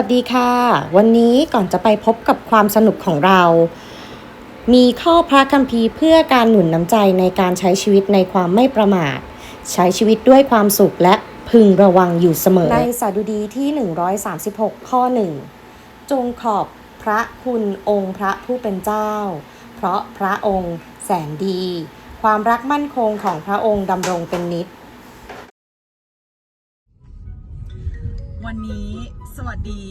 สวัสดีค่ะ วันนี้ก่อนจะไปพบกับความสนุกของเรา มีข้อพระคัมภีร์เพื่อการหนุนน้ำใจในการใช้ชีวิตในความไม่ประมาท ใช้ชีวิตด้วยความสุขและพึงระวังอยู่เสมอ ในสดุดีที่ 136 ข้อ 1 จงขอบพระคุณองค์พระผู้เป็นเจ้า เพราะพระองค์แสนดี ความรักมั่นคงของพระองค์ดำรงเป็นนิจวันนี้ สวัสดี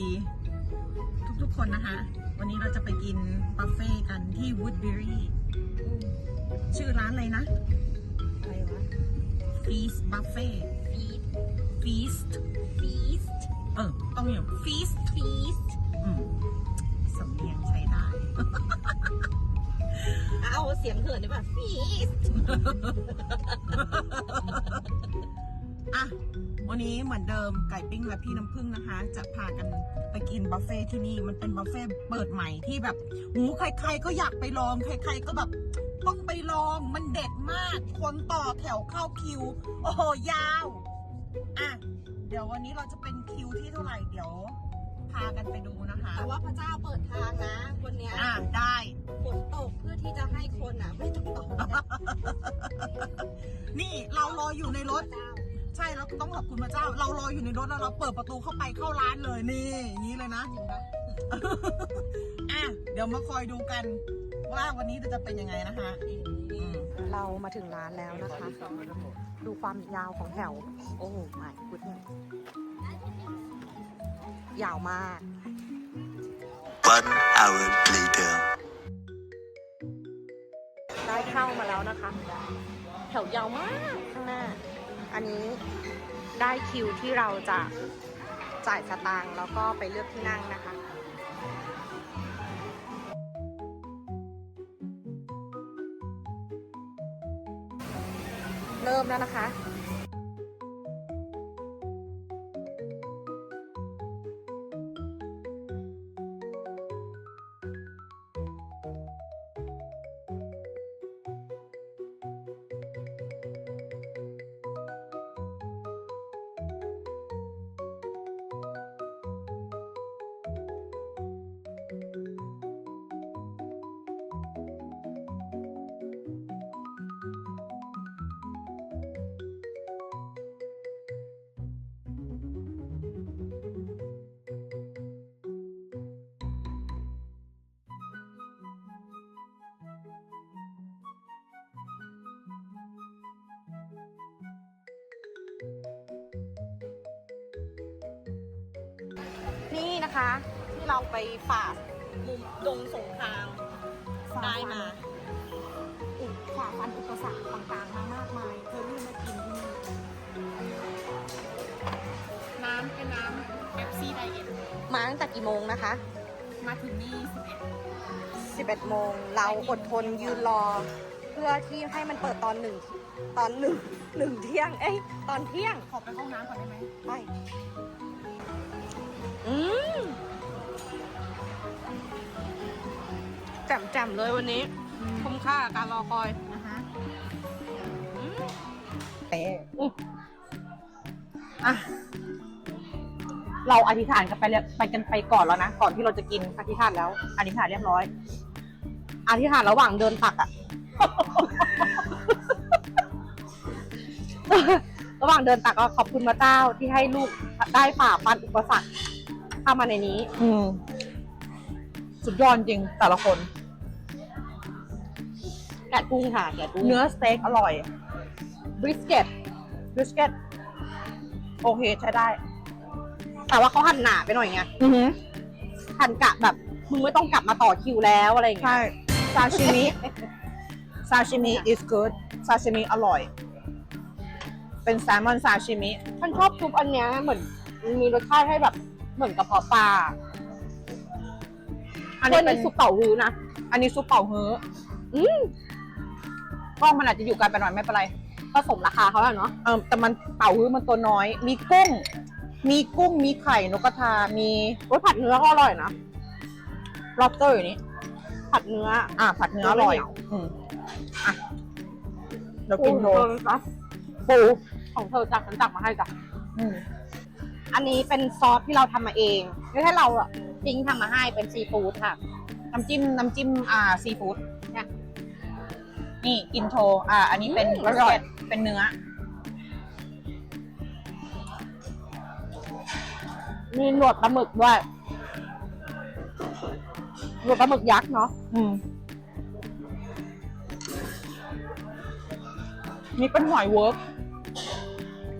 ทุกๆคนนะคะ วันนี้เราจะไปกินบุฟเฟ่ต์กันที่ Woodbury ชื่อร้านอะไรนะ อะไรวะ Feast Buffet ฟีด Feast ฟีสต์เออ ต้องอย่าง Feast ฟีสต์อืมสำเนียงใช้ได้ เอาเสียงเหินได้ป่ะฟีสต์ อะ วันนี้เหมือนเดิมไก่ปิ้งและพี่น้ำผึ้งนะคะ จะพากันไปกินบุฟเฟ่ที่นี่มันเป็นบุฟเฟ่เปิดใหม่ที่แบบหูใคร ๆ ก็อยากไปลองใคร ๆ ก็แบบต้องไปลองมันเด็ดมาก คนต่อแถวเข้าคิว โอ้โหยาว อะ เดี๋ยววันนี้เราจะเป็นคิวที่เท่าไหร่เดี๋ยว พากันไปดูนะคะแต่ว่าพระเจ้าเปิดทางนะวันเนี้ยอะได้ฝนตกเพื่อที่จะให้คนอะ ไม่ต้องตกนะนี่เรารออยู่ในรถพะเจ้า ใช่เราต้องขอบคุณพระเจ้า เรารออยู่ในรถแล้วเราเปิดประตูเข้าไปเข้าร้านเลยนี่อย่างนี้เลยนะจริงปะอะเดี๋ยวมาคอยดูกัน ว่าวันนี้จะเป็นยังไงนะคะเรามาถึงร้านแล้วนะคะ ดูความยาวของแถว โอ้ไม่กุดยาวมาก One hour later. ได้เข้ามาแล้วนะคะ แถวยาวมากข้างหน้า อันนี้ได้คิวที่เราจะจ่ายสตางค์แล้วก็ไปเลือกที่นั่งนะคะเริ่มแล้วนะคะ นี่นะคะ ที่เราไปฝ่ามุมดงสงครามได้มาอุปฝ่าฟันอุปสรรคต่างๆมามากมายเธอรีบมากินที่นี่น้ำเป็นน้ำเอฟซีไดเอทมาตั้งแต่กี่โมงนะคะ มาถึงนี่11 11โมงเราอดทนยืนรอ เพื่อที่ให้มันเปิดตอนหนึ่งตอนหนึ่งหนึ่งเที่ยง เอ้ยตอนเที่ยงขอไปห้องน้ำก่อนได้ไหม ไป อืมแจ่มๆเลยวันนี้ คุ้มค่ากับการรอคอยนะฮะเอ๊ะอะ เราอธิษฐานกันไปแล้วไปกันไปก่อนแล้วนะ ก่อนที่เราจะกินอธิษฐานแล้ว อธิษฐานเรียบร้อย อธิษฐานระหว่างเดินตักอะ ระหว่างเดินตักก็ขอบคุณพระเจ้าที่ให้ลูกได้ฝ่าฟันอุปสรรค เข้ามาในนี้ อืมสุดยอดจริงแต่ละคน แกะกุ้งค่ะแกะกุ้งเนื้อสเต็กอร่อยบริสเกตบริสเกตโอเคใช้ได้ แต่ว่าเขาหั่นหนาไปหน่อยไงอือหือหั่นกะแบบมึงไม่ต้องกลับมาต่อคิวแล้วอะไรอย่างเงี้ยใช่ซาชิมิซาชิมิ is good ซาชิมิอร่อย เป็นแซลมอนซาชิมิ ฉันชอบซุปอันเนี้ยเหมือนมันมีรสชาติให้แบบ เหมือนกระเพาะปลาอันนี้นี้เป็เป็นนซุปเต่าฮื้อนะ อันนี้ซุปเป่าฮื้ออืมกล้องมันอาจจะอยู่ไกันไปหน่อยไม่เป็นไรผสมราคาเขาแล้วเนาะเออแต่มันเป่าฮื้อมันตัวน้อย มีกุ้ง มีกุ้งมีไข่นกกระทา มีรสผัดเนื้อก็อร่อยนะล็อบสเตอร์อยู่นี่ผัดเนื้อ อะผัดเนื้ออร่อยไม่เหนียวอืมอะเดี๋ยวกินโชปูว์เธอนะปูของเธอจักฉันจักมาให้จ้ะอืม อันนี้เป็นซอสที่เราทำมาเองไม่ใช่เราอะทิ้งทำมาให้เป็นซีฟู้ดค่ะ น้ำจิ้มน้ำจิ้มอ่าซีฟู้ดเนี่ยนี่กินโชว์อ่า อันนี้เป็นอืมอร่อยเป็นเนื้อ มีหนวดปลาหมึกด้วยหนวดปลาหมึกยักษ์เนาะอืมนี่เป็นหอยเวิร์ก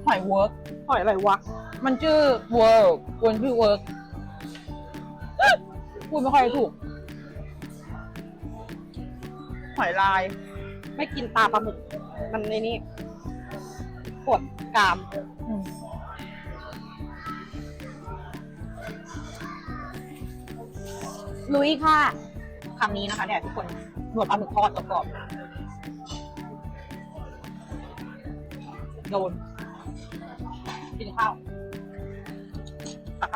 หอยเวิร์กหอยอะไรวะ มันชื่อเวิร์กวนชื่อเวิร์กพูดไม่ค่อยถูก หอยลาย ไม่กินตาปลาหมึก มันในนี่ปวดกรามอืมลุยค่ะคำนี้นะคะเนี่ยทุกคนหนวดปลาหมึกทอดกรอบๆโดนกินข้าว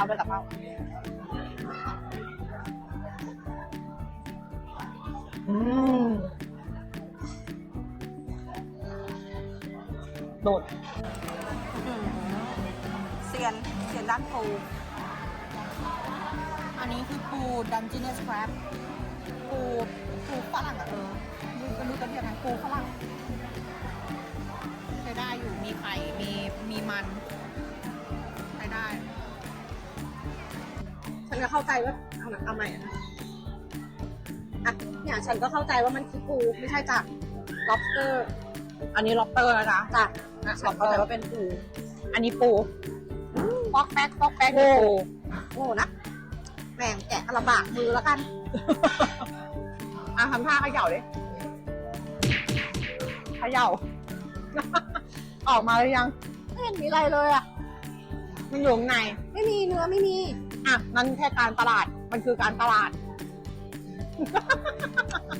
ตักข้าวด้วยตักข้าวอืมโดดเซียนเซียนด้านปู อันนี้คือปูดันจิเนสแครบปูปูฝรั่งอะเออไม่รู้จะเรียกไงปูฝรั่งใช้ได้อยู่มีไข่มีมีมันใช้ได้ ฉันก็เข้าใจว่าเอาหนังเอาใหม่อะนะอะเนี่ยฉันก็เข้าใจว่ามันคือปูไม่ใช่จาก lobster อันนี้ล็อบเตอร์นะจ๊ะจ้ะอะฉันเข้าใจว่าเป็นปู อันนี้ปูปอกแป๊กปอกแป๊กปูโง่นะแม่งแกะลำบากมือแล้วกัน อะทำท่าเขย่าดิเขย่า ออกมาหรือยัง ไม่เห็นมีอะไรเลยอะ มันอยู่ข้างใน ไม่มีเนื้อไม่มี อะนั่นแค่การตลาดมันคือการตลาด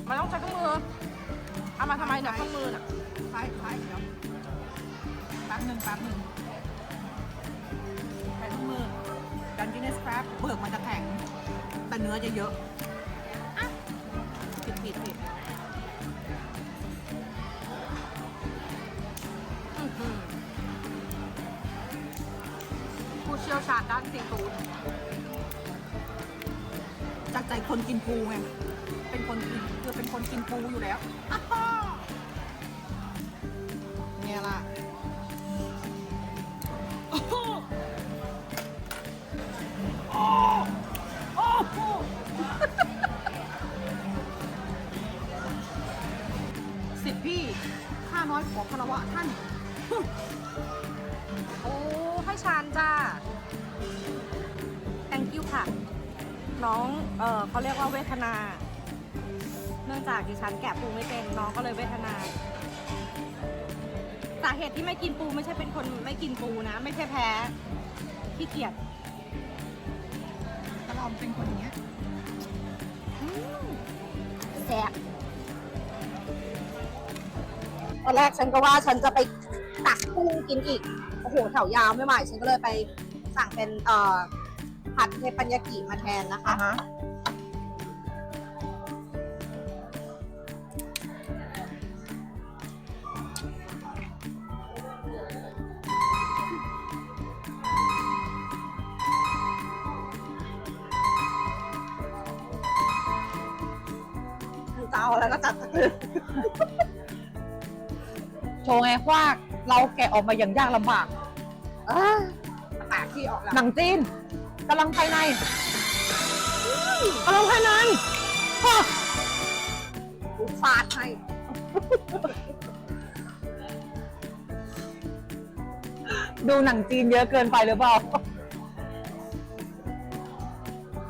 มันต้องใช้เครื่องมือ เอามาทำไมเนี่ยเครื่องมือน่ะใช่ใช่เดี๋ยวแป๊บหนึ่งแป๊บหนึ่งใช้ถุงมือดันจิเนสแครบเปลือกมันจะแข็ง แต่เนื้อจะเยอะอะผิดผิดผิดอื้อหือผู้เชี่ยวชาญด้านซีฟู้ด จากใจคนกินปูไง เป็นคนกินคือเป็นคนกินปูอยู่แล้วเนี่ยล่ะโอ้โหโอ้โหสิทธิพี่ข้าน้อยขอคารวะท่าน โอ้ให้ชานจ้า thank you ค่ะ น้องเออเขาเรียกว่าเวทนา เนื่องจากดิฉันแกะปูไม่เป็นน้องก็เลยเวทนาสาเหตุที่ไม่กินปูไม่ใช่เป็นคนไม่กินปูนะ ไม่ใช่แพ้ขี้เกียจกระลอมเป็นคนอย่างเงี้ยแสบตอนแรกฉันก็ว่าฉันจะไปตักกุ้งกินอีก โอ้โหแถวยาวไม่ไหวฉันก็เลยไปสั่งเป็นเอ่อ ผัดเทปัญญากิมาแทนนะคะอะฮะคือจะเอาแล้วก็จัดตะกร้อโชว์ไงว่าเราแกะออกมาอย่างยากลำบาก อ่าปากที่ออกแล้วหนังจีน กำลังภายในกำลังภายในฮะกูฟาดให้ ดูหนังจีนเยอะเกินไปหรือเปล่า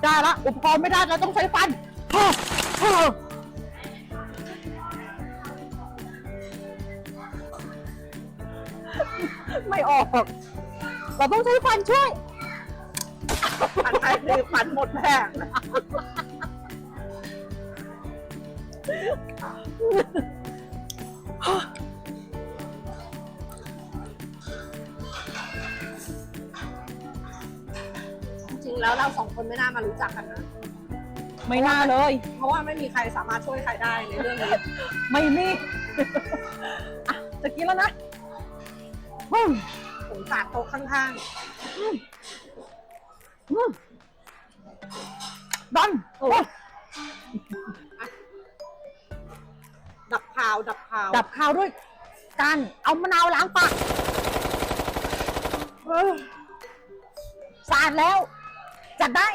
ได้ละ อุปกรณ์ไม่ได้เราต้องใช้ฟันฮะฮะไม่ออก เราต้องใช้ฟันช่วย ฟันไปคือฟันหมดแผงจริงๆแล้วเราสองคนไม่น่ามารู้จักกันนะ ไม่น่าเลย เพราะว่าไม่มีใครสามารถช่วยใครได้ในเรื่องนี้ ไม่มีอะจะกินแล้วนะอืมผมสาดโต๊ะข้างๆ ดันดับคาว ดับคาว ดับข้าวด้วยการเอามะนาวล้างปากเออสะอาดแล้ว จัดได้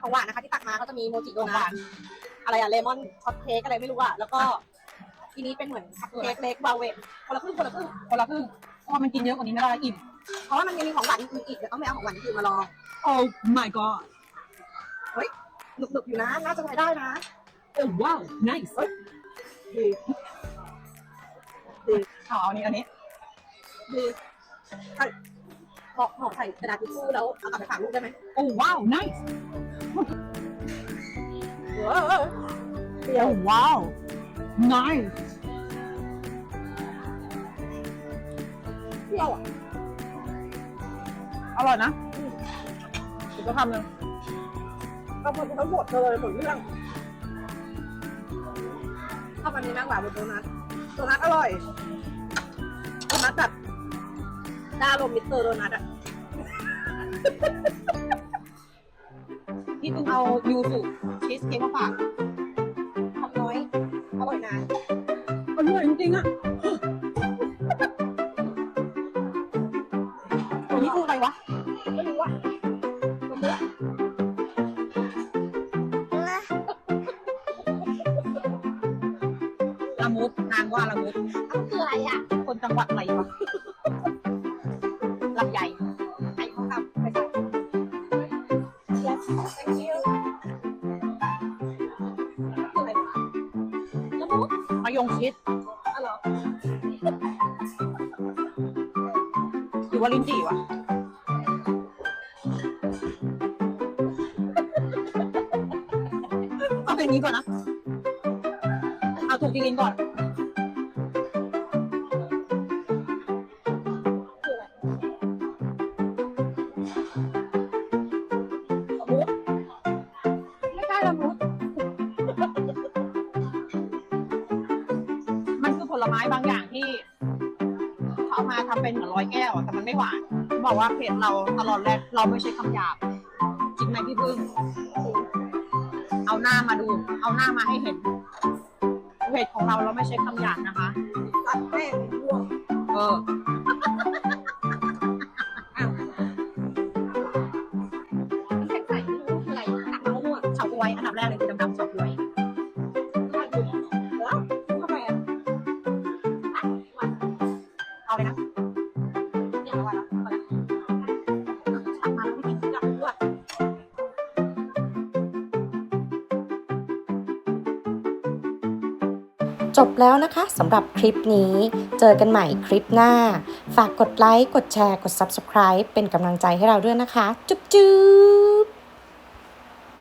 ของหวานนะคะที่ตักมาก็จะมีโมจิโดนัทอะไรอะเลมอนช็อตเค้กอะไรไม่รู้อะแล้วก็ทีนี้เป็นเหมือนคัพเค้กเล็กบาเวทคนละครึ่งคนละครึ่งคนละครึ่งเพราะว่ามันกินเยอะกว่านี้ไม่ได้อิ่ม เพราะว่ามันยังมีของหวานอื่นอีกเดี๋ยวต้องไปเอาของหวานอื่นมาลอง Oh my god หนุกๆอยู่นะน่าจะใช้ได้นะ Oh wow nice ดีดีเอาอันนี้อันนี้ดีใส่ห่อห่อใส่กระดาษทิชชู่แล้วเอากลับไปฝากลูกได้ไหม Oh wow nice เออเออ Oh wow nice เปรี้ยวอะ อร่อยนะอีกก็ทำหนึ่งเอาหมดทั้งหมดเลยหมดเรื่องถ้าวันนี้แม่งหวานบนโดนัทโดนัทอร่อยโดนัทแบบได้ลมณ์มิสเตอร์โดนัทอะพี่ตุ้มเอายูสุชีสเค้กมาฝากทำน้อยอร่อยนานอร่อยจริงๆอะ ละมุดนางว่าละมุดมันคืออะไรอะ คนจังหวัดอะไรวะลำใหญ่ไอ้เขาทำไปใส่ Yes thank you คืออะไรวะแล้วมุกมายงชิดอ๋อเหรอหรือว่าลิ้นจี่วะเอาเป็นนี้ก่อนนะ เอาถูกกินก่อนไม่ใช่ละมุกมันคือผลไม้บางอย่างที่เขาเอามาทำเป็นเหมือนร้อยแก้วอะแต่มันไม่หวานบอกว่าเพจเราตลอดแรกเราไม่ใช่คำหยาบจริงไหมพี่พึ่ง เอาหน้ามาดู เอาหน้ามาให้เห็น เพจของเราเราไม่ใช่คำหยาบนะคะตัดแม่งร่วงเออแข็งใส่ไม่รู้คืออะไรตักมามั่วเฉาก๊วยอันดับแรกเลยคือดำๆเฉาก๊วยแล้วทำไมอะเอาเลยนะ จบแล้วนะคะสำหรับคลิปนี้ เจอกันใหม่คลิปหน้า ฝากกดไลค์ กดแชร์ กด Subscribe เป็นกำลังใจให้เราด้วยนะคะ จุ๊บจุ๊บ